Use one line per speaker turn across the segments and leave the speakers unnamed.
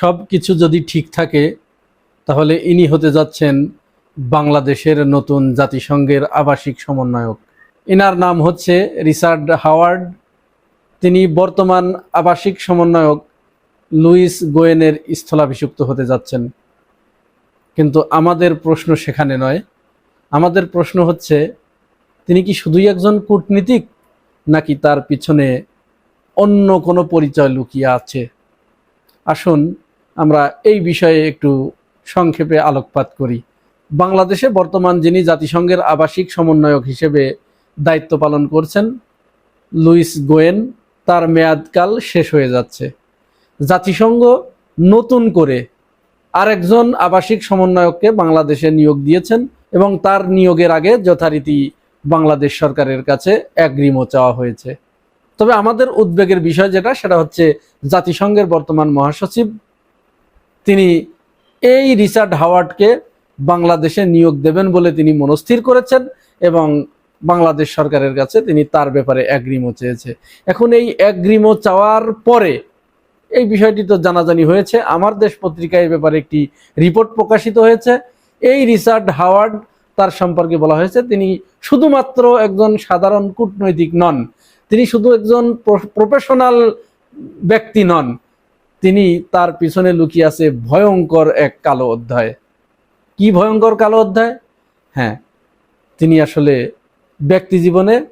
সব কিছু যদি ঠিক থাকে, তাহলে ইনি হতে যাচ্ছেন বাংলাদেশের নতুন জাতিসংঘের আবাসিক সমন্বয়ক। ইনার নাম হচ্ছে রিচার্ড হাওয়ার্ড। তিনি বর্তমান আবাসিক সমন্বয়ক লুইস গোয়েনের স্থলাভিষিক্ত হতে যাচ্ছেন। কিন্তু আমাদের প্রশ্ন সেখানে নয়। আমাদের প্রশ্ন হচ্ছে, তিনি কি শুধুই একজন কূটনীতিক, নাকি তার পিছনে অন্য কোনো পরিচয় লুকিয়ে আছে? আসুন আমরা এই বিষয়ে একটু সংক্ষেপে আলোকপাত করি। বাংলাদেশে বর্তমান যিনি জাতিসংঘের আবাসিক সমন্বয়ক হিসেবে দায়িত্ব পালন করছেন, লুইস গোয়েন, তার মেয়াদকাল শেষ হয়ে যাচ্ছে। জাতিসংঘ নতুন করে আরেকজন আবাসিক সমন্বয়ককে বাংলাদেশে নিয়োগ দিয়েছেন এবং তার নিয়োগের আগে যথারীতি বাংলাদেশ সরকারের কাছে অ্যাগ্রিমো চাওয়া হয়েছে। তবে আমাদের উদ্বেগের বিষয় যেটা, সেটা হচ্ছে জাতিসংঘের বর্তমান মহাসচিব তিনি এই রিচার্ড হাওয়ার্ডকে বাংলাদেশে নিয়োগ দেবেন বলে তিনি মনস্থির করেছেন এবং বাংলাদেশ সরকারের কাছে তিনি তার ব্যাপারে অ্যাগ্রিমো চেয়েছে। এখন এই অ্যাগ্রিমো চাওয়ার পরে এই বিষয়টি তো জানাজানি হয়েছে। আমার দেশ পত্রিকায় এ ব্যাপারে একটি রিপোর্ট প্রকাশিত হয়েছে। এই রিচার্ড হাওয়ার্ড তার সম্পর্কে বলা হয়েছে, তিনি শুধুমাত্র একজন সাধারণ কূটনৈতিক নন, তিনি শুধু একজন প্রফেশনাল ব্যক্তি নন। তিনি তার পিছনে লুকিয়ে আছে ভয়ঙ্কর এক কালো অধ্যায়। কি ভয়ঙ্কর কালো অধ্যায়? হ্যাঁ তিনি আসলে ব্যক্তি জীবনে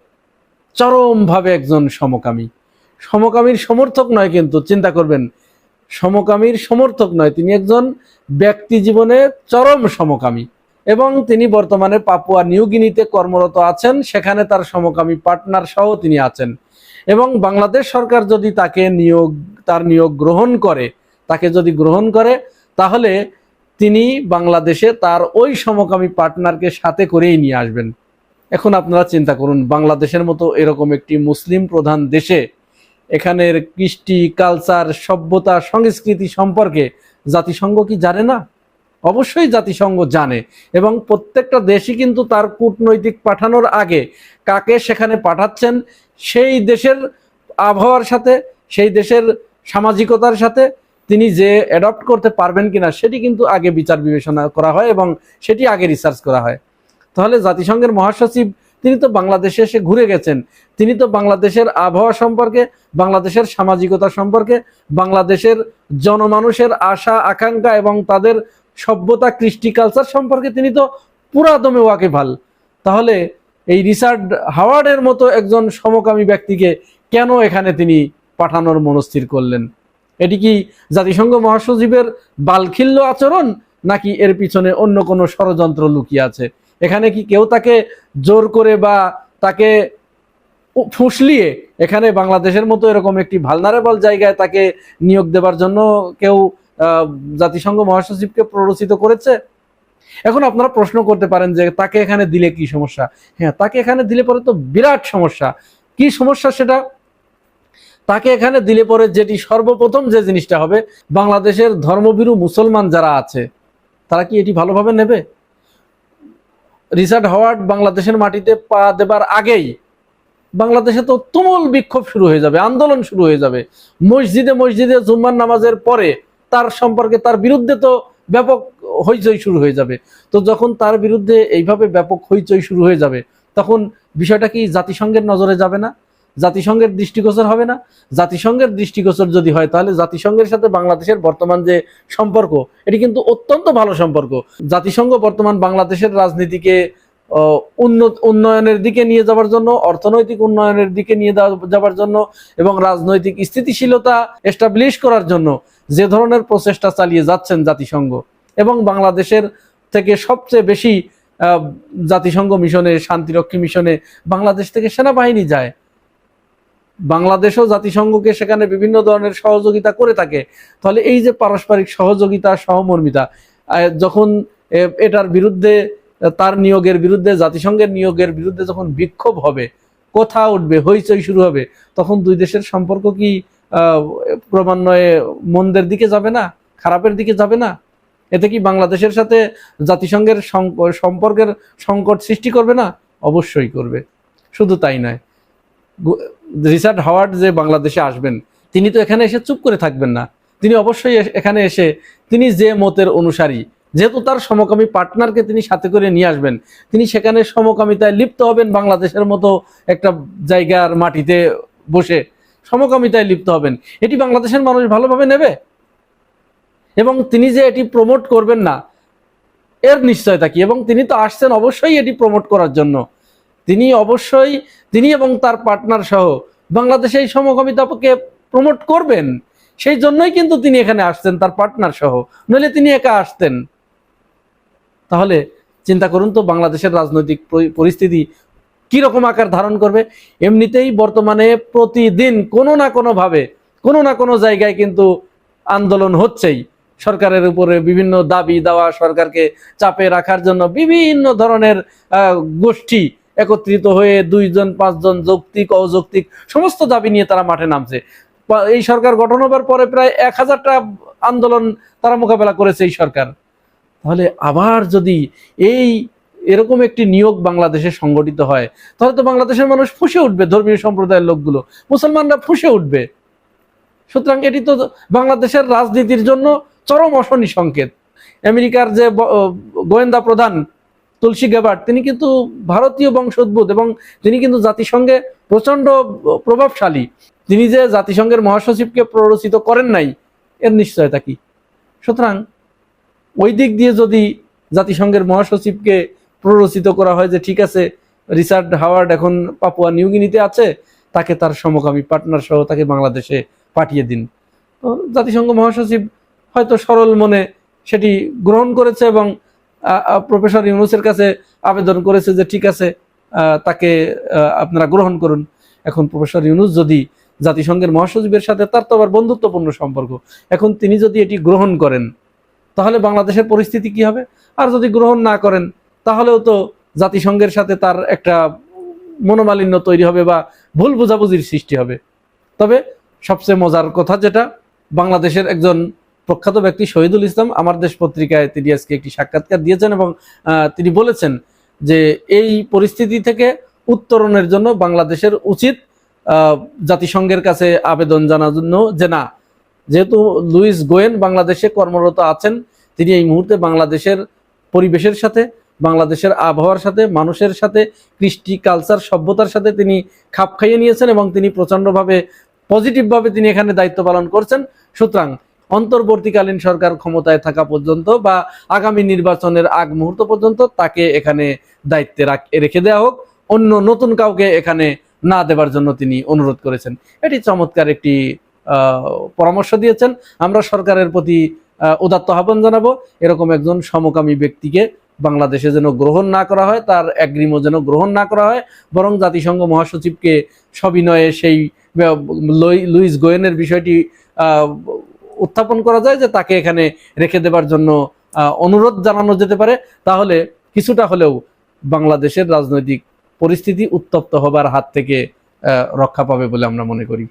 চরমভাবে একজন সমকামী। সমকামীর সমর্থক নয় কিন্তু, চিন্তা করবেন, সমকামীর সমর্থক নয়, তিনি একজন ব্যক্তি জীবনে চরম সমকামী। এবং তিনি বর্তমানে পাপুয়া নিউগিনিতে কর্মরত আছেন, সেখানে তার সমকামী পার্টনার সহ তিনি আছেন। এবং বাংলাদেশ সরকার যদি তাকে নিয়োগ তার নিয়োগ গ্রহণ করে, তাকে যদি গ্রহণ করে, তাহলে তিনি বাংলাদেশে তার ওই সমকামী পার্টনারকে সাথে করেই নিয়ে আসবেন। এখন আপনারা চিন্তা করুন, বাংলাদেশের মতো এরকম একটি মুসলিম প্রধান দেশে এখানের কৃষ্টি, কালচার, সভ্যতা, সংস্কৃতি সম্পর্কে জাতিসংঘ কি জানে না? অবশ্যই জাতিসংঘ জানে এবং প্রত্যেকটা দেশই কিন্তু তার কূটনৈতিক পাঠানোর আগে কাকে সেখানে পাঠাচ্ছেন, সেই দেশের আবহাওয়ার সাথে, সেই দেশের সামাজিকতার সাথে তিনি যে অ্যাডপ্ট করতে পারবেন কিনা সেটি কিন্তু আগে বিচার বিবেচনা করা হয় এবং সেটি আগে রিসার্চ করা হয়। তাহলে জাতিসংঘের মহাসচিব, তিনি তো বাংলাদেশে এসে ঘুরে গেছেন। তিনি তো বাংলাদেশের আবহাওয়া সম্পর্কে, বাংলাদেশের সামাজিকতা সম্পর্কে, বাংলাদেশের জনমানুষের আশা, আকাঙ্ক্ষা এবং তাদের সভ্যতা, কৃষ্টি কালচার সম্পর্কে তিনি তো পুরাদমে ওয়াকিফাল তাহলে এই রিচার্ড হাওয়ার্ডের মতো একজন সমকামী ব্যক্তিকে কেন এখানে তিনি পাঠানোর মনস্থির করলেন। এটি কি জাতিসংঘ মহাসচিবের বালখিল্য আচরণ, নাকি এর পিছনে অন্য কোনো ষড়যন্ত্র লুকিয়ে আছে? এখানে কি কেউ তাকে জোর করে বা তাকে ফুসলিয়ে এখানে বাংলাদেশের মতো এরকম একটি ভালনারেবল জায়গায় তাকে নিয়োগ দেবার জন্য কেউ জাতিসংঘ মহাসচিবকে প্ররোচিত করেছে? এখন আপনারা প্রশ্ন করতে পারেন যে তাকে এখানে দিলে কি সমস্যা? হ্যাঁ তাকে এখানে দিলে পরে তো বিরাট সমস্যা। কি সমস্যা সেটা? তাকে এখানে দিলে পরে যেটি সর্বপ্রথম যে জিনিসটা হবে, বাংলাদেশের ধর্মভীরু মুসলমান যারা আছে, তারা কি এটি ভালোভাবে নেবে? রিচার্ড হাওয়ার্ড বাংলাদেশের মাটিতে পা দেবার আগেই বাংলাদেশে তো তুমুল বিক্ষোভ শুরু হয়ে যাবে, আন্দোলন শুরু হয়ে যাবে। মসজিদে মসজিদে জুম্মান নামাজের পরে তার সম্পর্কে তার বিরুদ্ধে তো ব্যাপক হইচই শুরু হয়ে যাবে। তো যখন তার বিরুদ্ধে এইভাবে ব্যাপক হইচই শুরু হয়ে যাবে, তখন বিষয়টা কি জাতিসংঘের নজরে যাবে না? জাতিসংঘের দৃষ্টিগোচর হবে না। জাতিসংঘের দৃষ্টিগোচর যদি হয়, তাহলে জাতিসংঘের সাথে বাংলাদেশের বর্তমান যে সম্পর্ক, এটি কিন্তু অত্যন্ত ভালো সম্পর্ক। জাতিসংঘ বর্তমান বাংলাদেশের রাজনীতিকে উন্নত উন্নয়নের দিকে নিয়ে যাওয়ার জন্য, অর্থনৈতিক উন্নয়নের দিকে নিয়ে যাওয়ার জন্য এবং রাজনৈতিক স্থিতিশীলতা এস্টাবলিশ করার জন্য যে ধরনের প্রচেষ্টা চালিয়ে যাচ্ছেন জাতিসংঘ এবং বাংলাদেশের থেকে সবচেয়ে বেশি জাতিসংঘ মিশনে, শান্তিরক্ষী মিশনে বাংলাদেশ থেকে সেনাবাহিনী যায়। বাংলাদেশও জাতিসংঘকে সেখানে বিভিন্ন ধরনের সহযোগিতা করে থাকে। তাহলে এই যে পারস্পরিক সহযোগিতা, সহমর্মিতা যখন এটার বিরুদ্ধে, তার নিয়োগের বিরুদ্ধে, জাতিসংঘের নিয়োগের বিরুদ্ধে যখন বিক্ষোভ হবে, কথা উঠবে, হইচই শুরু হবে, তখন দুই দেশের সম্পর্ক কি ক্রমান্বয়ে মন্দের দিকে যাবে না? খারাপের দিকে যাবে না? এতে কি বাংলাদেশের সাথে জাতিসংঘের সম্পর্কের সংকট সৃষ্টি করবে না? অবশ্যই করবে। শুধু তাই নয়। রিচার্ড হাওয়ার্ড যে বাংলাদেশে আসবেন, তিনি তো এখানে এসে চুপ করে থাকবেন না। তিনি অবশ্যই এখানে এসে তিনি যে মতের অনুসারী, যেহেতু তার সমকামী পার্টনারকে তিনি সাথে করে নিয়ে আসবেন, তিনি সেখানে সমকামিতায় লিপ্ত হবেন বাংলাদেশের মতো একটা জায়গার মাটিতে বসে সমকামিতায় লিপ্ত হবেন। এটি বাংলাদেশের মানুষ ভালোভাবে নেবে? এবং তিনি যে এটি প্রমোট করবেন না, এর নিশ্চয়তা কি? এবং তিনি তো আসছেন অবশ্যই এটি প্রমোট করার জন্য। তিনি অবশ্যই, তিনি এবং তার পার্টনার সহ বাংলাদেশে এই সমকামিতাকে প্রমোট করবেন। সেই জন্যই কিন্তু তিনি এখানে আসতেন তার পার্টনার সহ। নইলে তিনি একা আসতেন। তাহলে চিন্তা করুন তো, বাংলাদেশের রাজনৈতিক পরিস্থিতি কি রকম আকার ধারণ করবে। এমনিতেই বর্তমানে প্রতিদিন কোনো না কোনো ভাবে কোনো না কোনো জায়গায় কিন্তু আন্দোলন হচ্ছেই। সরকারের উপরে বিভিন্ন দাবি দেওয়া, সরকারকে চাপে রাখার জন্য বিভিন্ন ধরনের গোষ্ঠী একত্রিত হয়ে দুইজন, পাঁচজন যৌক্তিক, অযৌক্তিক সমস্ত দাবি নিয়ে তারা মাঠে নামছে। এই সরকার গঠন হবার পরে প্রায় এক হাজারটা আন্দোলন তারা মোকাবেলা করেছে এই সরকার। তাহলে আবার যদি এই এরকম একটি নিয়োগ বাংলাদেশে সংগঠিত হয়, তাহলে তো বাংলাদেশের মানুষ ফুসে উঠবে, ধর্মীয় সম্প্রদায়ের লোকগুলো। মুসলমানরা ফুসে উঠবে। সুতরাং এটি তো বাংলাদেশের রাজনীতির জন্য চরম অশনি সংকেত। আমেরিকার যে গোয়েন্দা প্রধান তুলসী গেবার্ট তিনি কিন্তু ভারতীয় বংশোদ্ভূত এবং তিনি কিন্তু জাতিসংঘে প্রচণ্ড প্রভাবশালী। তিনি যে জাতিসংঘের মহাসচিবকে প্ররোচিত করেন নাই, এর নিশ্চয়তা কি? সুতরাং ওই দিক দিয়ে যদি জাতিসংঘের মহাসচিবকে প্ররোচিত করা হয় যে ঠিক আছে, রিচার্ড হাওয়ার্ড এখন পাপুয়া নিউগিনিতে আছে, তাকে তার সমকামী পার্টনার সহ তাকে বাংলাদেশে পাঠিয়ে দিন। তো জাতিসংঘ মহাসচিব হয়তো সরল মনে সেটি গ্রহণ করেছে এবং প্রফেসর ইউনুসের কাছে আবেদন করেছে যে ঠিক আছে তাকে আপনারা গ্রহণ করুন। এখন প্রফেসর ইউনুস যদি জাতিসংঘের মহাসচিবের সাথে, তার তো আবার বন্ধুত্বপূর্ণ সম্পর্ক। এখন তিনি যদি এটি গ্রহণ করেন, তাহলে বাংলাদেশের পরিস্থিতি কি হবে? আর যদি গ্রহণ না করেন, তাহলেও তো জাতিসংঘের সাথে তার একটা মনোমালিন্য তৈরি হবে বা ভুল বোঝাবুঝির সৃষ্টি হবে। তবে সবচেয়ে মজার কথা যেটা, বাংলাদেশের একজন প্রখ্যাত ব্যক্তি শহীদুল ইসলাম, আমার দেশ পত্রিকায় তিনি আজকে একটি সাক্ষাৎকার দিয়েছেন এবং তিনি বলেছেন যে এই পরিস্থিতি থেকে উত্তরণের জন্য বাংলাদেশের উচিত জাতিসংঘের কাছে আবেদন জানানো যে না, যেহেতু লুইস গোয়েন বাংলাদেশে কর্মরত আছেন, তিনি এই মুহূর্তে বাংলাদেশের পরিবেশের সাথে, বাংলাদেশের আবহাওয়ার সাথে, মানুষের সাথে, কৃষ্টি কালচার সভ্যতার সাথে তিনি খাপ খাইয়ে নিয়েছেন এবং তিনি প্রচণ্ডভাবে, পজিটিভভাবে তিনি এখানে দায়িত্ব পালন করছেন। সুতরাং অন্তর্বর্তীকালীন সরকার ক্ষমতায় থাকা পর্যন্ত বা আগামী নির্বাচনের আগ মুহূর্ত পর্যন্ত তাকে এখানে দায়িত্বে রাখ- দেওয়া হোক। অন্য নতুন কাউকে এখানে না দেবার জন্য তিনি অনুরোধ করেছেন। এটি চমৎকার একটি পরামর্শ দিয়েছেন। আমরা সরকারের প্রতি উদাত্ত আহ্বান জানাব। এরকম একজন সমকামী ব্যক্তিকে বাংলাদেশে যেন গ্রহণ না করা হয়, তার অ্যাগ্রিমো যেন গ্রহণ না করা হয়, বরং জাতিসংঘ মহাসচিবকে সবিনয়ে সেই লুই- লুইস গোয়েনের বিষয়টি উত্থাপন করা যায় যে তাকে এখানে রেখে দেবার জন্য অনুরোধ জানানো যেতে পারে। তাহলে কিছুটা হলেও বাংলাদেশের রাজনৈতিক পরিস্থিতি উত্তপ্ত হবার হাত থেকে রক্ষা পাবে বলে আমরা মনে করি।